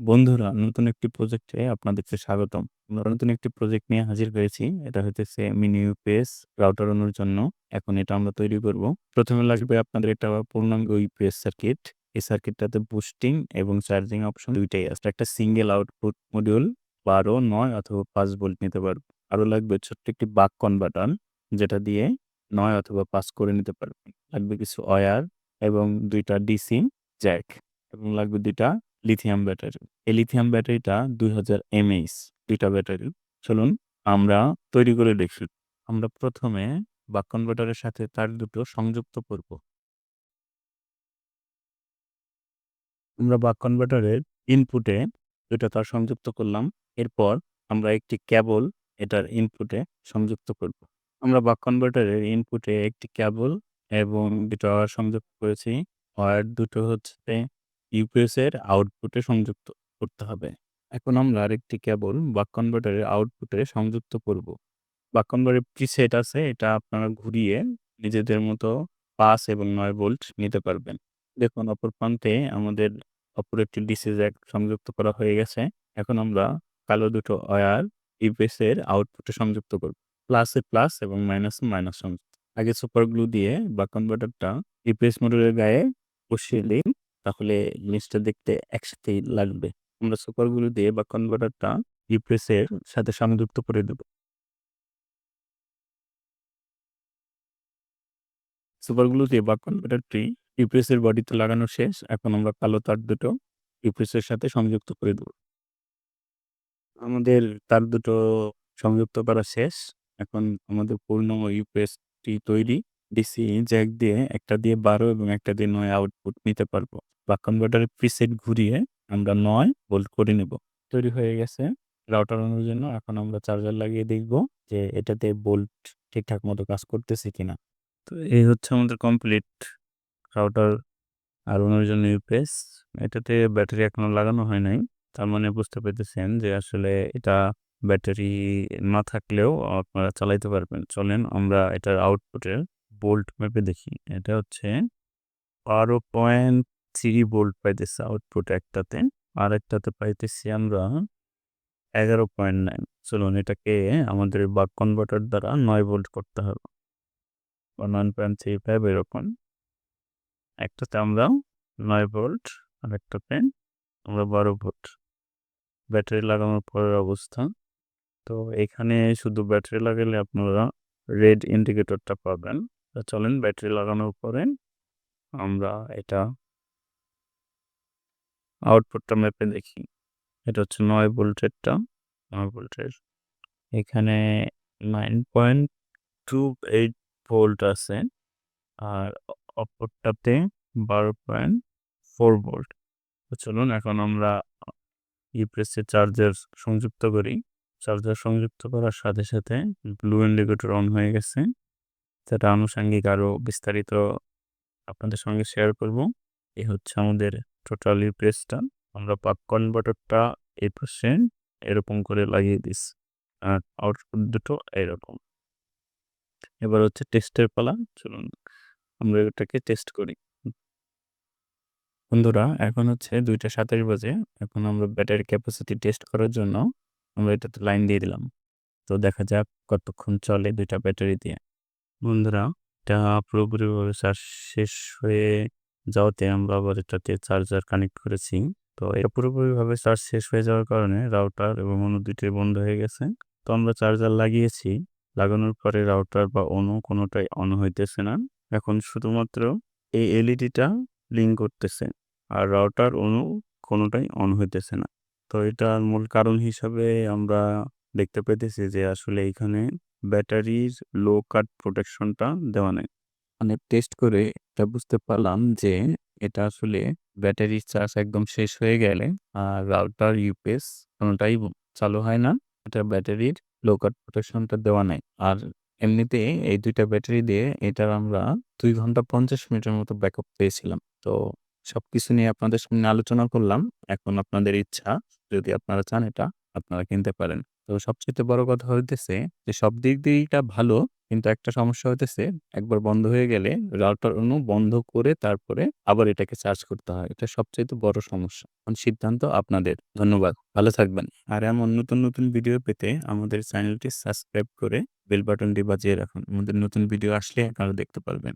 বন্ধুরা নতুন একটি প্রজেক্টে আপনাদেরকে স্বাগতম। আমরা নতুন একটি প্রজেক্ট নিয়ে হাজির হয়েছি। এটা হইতেছে মিনি ইউপিএস রাউটার বানানোর জন্য। এখন এটা আমরা তৈরি করব। প্রথমে লাগবে আপনাদের একটা পূর্ণাঙ্গ ইউপিএস সার্কিট। এই সার্কিটটাতে বুস্টিং এবং চার্জিং অপশন ২ টাই আছে। একটা সিঙ্গেল আউটপুট মডিউল ১২, ৯ অথবা পাঁচ ভোল্ট নিতে পারবে। আরও লাগবে ছোট্ট একটি বাক কনভার্টার যেটা দিয়ে নয় অথবা ৫ করে নিতে পারবেন। লাগবে কিছু ওয়্যার এবং ২ টা ডিসি জ্যাক এবং লাগবে ২ টা লিথিয়াম ব্যাটারি। এই লিথিয়াম ব্যাটারিটা ২০০০ এমএইচ ২ টা ব্যাটারি। চলুন আমরা তৈরি করে দেখি। আমরা প্রথমে বাক কনভার্টারের সাথে তার দুটো সংযুক্ত করব। আমরা বাক কনভার্টারের ইনপুটে দুটো তার সংযুক্ত করলাম। এরপর আমরা একটি কেবল এটার ইনপুটে সংযুক্ত করব। আমরা বাক কনভার্টারের ইনপুটে একটি কেবল এবং ২ টা সংযুক্ত করেছি। ওয়্যার দুটো হচ্ছে ইউপিএস এর আউটপুটে সংযুক্ত করতে হবে। এখন আমরা আরেকটি কেবল বাক কনভার্টারের আউটপুটে সংযুক্ত করব। বাক কনভার্টারের প্রিসেট আছে, এটা আপনারা ঘুরিয়ে নিজেদের মতো ৫ এবং নয় ভোল্ট নিতে পারবেন। দেখুন, অপর প্রান্তে আমাদের অপর একটি ডিসি জ্যাক সংযুক্ত করা হয়ে গেছে। এখন আমরা কালো দুটো ওয়্যার ইউপিএস এর আউটপুটে সংযুক্ত করব। প্লাসে প্লাস এবং মাইনাসে মাইনাস সংযুক্ত। আগে সুপার গ্লু দিয়ে বাক কনভার্টারটা ইউপিএস মডিউলের গায়ে বসিয়ে দিন। তাহলে জিনিসটা দেখতে একসাথেই লাগবে। আমরা সুপার গ্লু দিয়ে বাক কনভার্টারটা এর সাথে সংযুক্ত করে দেব। সুপার গ্লু দিয়ে বাক কনভার্টারটি এর বডিতে লাগানো শেষ। এখন আমরা কালো তার দুটো এর সাথে সংযুক্ত করে দেব। আমাদের তার দুটো সংযুক্ত করা শেষ। এখন আমাদের পূর্ণ ইউপিএসটি তৈরি। ডিসি জ্যাক দিয়ে একটা দিয়ে ১২ এবং একটা দিয়ে নয় আউটপুট নিতে পারব। বাক কনভার্টারের প্রিসেট ঘুরিয়ে আমরা ৯ ভোল্ট করে নেব। তৈরি হয়ে গেছে রাউটার বানানোর জন্য। এখন আমরা চার্জার লাগিয়ে দেখব যে এটাতে বোল্ট ঠিকঠাক মতো কাজ করতেছে কিনা। তো এই হচ্ছে আমাদের কমপ্লিট রাউটার আর বানানোর জন্য ইউপিএস। এটাতে ব্যাটারি এখনও লাগানো হয় নাই। তার মানে বুঝতে পেরেছেন যে আসলে এটা ব্যাটারি না থাকলেও আপনারা চালাইতে পারবেন। চলেন আমরা এটার আউটপুটের ভোল্ট মেপে দেখি। এটা হচ্ছে বারো পয়েন্ট থ্রি বোল্ট পাইতেছি আউটপুট একটাতে। আর একটাতে পাইতেছি আমরা ১১.৯ চলুন এটাকে আমাদের বাক কনভার্টার দ্বারা নয় ভোল্ট করতে হবে। বা 9.35 এরকম। একটাতে আমরা ৯ ভোল্ট আরেকটাতে আমরা ১২ ভোল্ট। ব্যাটারি লাগানোর পরের অবস্থা। তো এখানে শুধু ব্যাটারি লাগালে আপনারা রেড ইন্ডিকেটরটা পাবেন। চলেন ব্যাটারি লাগানোর পরে আমরা এটা আউটপুটটা মেপে দেখি। এটা হচ্ছে ৯ ভোল্টেরটা। নয় ভোল্টের। এখানে 9.28 ভোল্ট আছে। আর অপরটাতে ১২.৪ ভোল্ট। তো চলুন এখন আমরা ইউপিএস এর চার্জার সংযুক্ত করি। চার্জার সংযুক্ত করার সাথে, সাথে ব্লু ইন্ডিকেটর অন হয়ে গেছে। যেটা আনুষঙ্গিক আরও বিস্তারিত আপনাদের সঙ্গে শেয়ার করব। এই হচ্ছে আমাদের টোটাল ইউপিএসটা। আমরা বাক কনভার্টারটা এই পাশে এরকম করে লাগিয়ে দিছি। আর আউটপুট দুটো এরকম। এবার হচ্ছে টেস্টের পালা। চলুন, আমরা এটাকে টেস্ট করি। বন্ধুরা, এখন হচ্ছে ২টা ২৭ বাজে। এখন আমরা ব্যাটারি ক্যাপাসিটি টেস্ট করার জন্য আমরা এটাতে লাইন দিয়ে দিলাম। তো দেখা যাক কতক্ষণ চলে দুইটা ব্যাটারি দিয়ে। বন্ধুরা, এটা পুরোপুরিভাবে চার্জ শেষ হয়ে যাওয়াতে আমরা আবার এটাতে চার্জার কানেক্ট করেছি। তো এটা পুরোপুরিভাবে চার্জ শেষ হয়ে যাওয়ার কারণে রাউটার এবং অণু দুইটাই বন্ধ হয়ে গেছে। তো আমরা চার্জার লাগিয়েছি। লাগানোর পরে রাউটার বা অণু কোনোটাই অন হইতেছে না। এখন শুধুমাত্র এই এলইডিটা ব্লিঙ্ক করতেছে। আর রাউটার অনু কোনোটাই অন হইতেছে না। তো এটার মূল কারণ হিসাবে আমরা দেখতে পেতেছি যে আসলে এখানে ব্যাটারির লো কাট প্রোটেকশনটা দেওয়া নেই মানে টেস্ট করে এটা বুঝতে পারলাম যে এটা আসলে ব্যাটারির চার্জ একদম শেষ হয়ে গেলে আর রাউটার, ইউপিএস কোনোটাই চালু হয় না। এটা ব্যাটারির লো কাট প্রোটেকশনটা দেওয়া নেই আর এমনিতে এই দুইটা ব্যাটারি দিয়ে এটার আমরা দুই ঘণ্টা ৫০ মিনিটের মতো ব্যাকআপ পেয়েছিলাম। তো সবকিছু নিয়ে আপনাদের সামনে আলোচনা করলাম। এখন আপনাদের ইচ্ছা যদি আপনারা চান এটা, আপনারা কিনতে পারেন। তো সবচেয়ে বড় কথা হইতেছে যে সব দিক দিয়েই এটা ভালো। কিন্তু একটা সমস্যা হইতেছে একবার বন্ধ হয়ে গেলে রাউটার অণু বন্ধ করে তারপরে আবার এটাকে চার্জ করতে হয়। এটা সবচাইতে বড় সমস্যা। এখন সিদ্ধান্ত আপনাদের। ধন্যবাদ। ভালো থাকবেন। আর এমন নতুন, নতুন ভিডিও পেতে আমাদের চ্যানেলটি সাবস্ক্রাইব করে বেল বাটনটি বাজিয়ে রাখুন। আমাদের নতুন ভিডিও আসলে আপনারা দেখতে পারবেন।